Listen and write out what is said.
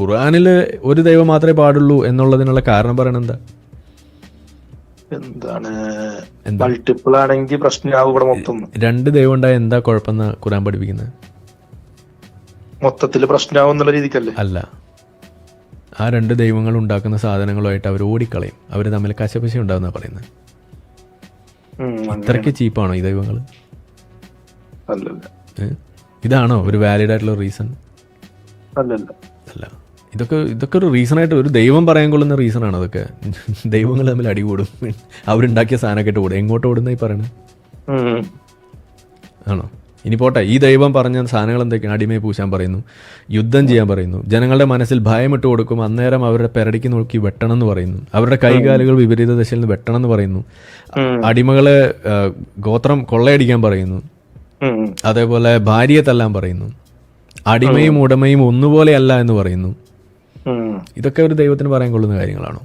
ഖുർആനിൽ ഒരു ദൈവം മാത്രമേ പാടുള്ളൂ എന്നുള്ളതിനുള്ള കാരണം പറയണ എന്താ? എന്താണ്? മൾട്ടിപ്പിൾ ആണെങ്കിൽ പ്രശ്നമാവും ഇവിടെ മൊത്തം. രണ്ട് ദൈവം ഉണ്ടായ എന്താ കുഴപ്പമെന്നാ ഖുർആൻ പഠിപ്പിക്കുന്നത്? മൊത്തത്തിൽ പ്രശ്നമാവും എന്നുള്ള രീതിക്കല്ലേ? അല്ല. ആ രണ്ട് ദൈവങ്ങൾ ഉണ്ടാക്കുന്ന സാധനങ്ങളുമായിട്ട് അവർ ഓടിക്കളയും. അവർ തമ്മിൽ കശപശ ഉണ്ടാവുന്ന പറയുന്നത്. ഇത്രയ്ക്ക് ചീപ്പാണോ ഈ ദൈവങ്ങൾ ഇതാണോ ഒരു വാലിഡ് ആയിട്ടുള്ള റീസൺ അല്ല. ഇതൊക്കെ ഇതൊക്കെ ഒരു റീസണായിട്ട് ഒരു ദൈവം പറയാൻ കൊള്ളുന്ന റീസണാണ് അതൊക്കെ. ദൈവങ്ങൾ തമ്മിൽ അടി കൂടും. അവരുണ്ടാക്കിയ സാധനമൊക്കെ ഇട്ട് കൂടും. എങ്ങോട്ട് ഓടുന്ന ഈ പറയണേ. ആണോ? ഇനി പോട്ടെ. ഈ ദൈവം പറഞ്ഞ സാധനങ്ങൾ എന്തൊക്കെയാണ്? അടിമയെ പൂശാൻ പറയുന്നു. യുദ്ധം ചെയ്യാൻ പറയുന്നു. ജനങ്ങളുടെ മനസ്സിൽ ഭയം ഇട്ട് കൊടുക്കും. അന്നേരം അവരുടെ പെരടിക്ക് നോക്കി വെട്ടണം എന്ന് പറയുന്നു. അവരുടെ കൈകാലുകൾ വിപരീത ദശയിൽ നിന്ന് വെട്ടണം എന്ന് പറയുന്നു അടിമകളെ ഗോത്രം കൊള്ളയടിക്കാൻ പറയുന്നു. അതേപോലെ ഭാര്യയെ തല്ലാൻ പറയുന്നു. അടിമയും ഉടമയും ഒന്നുപോലെയല്ല എന്ന് പറയുന്നു. ഇതൊക്കെ ഒരു ദൈവത്തിന് പറയാൻ കൊള്ളുന്ന കാര്യങ്ങളാണോ?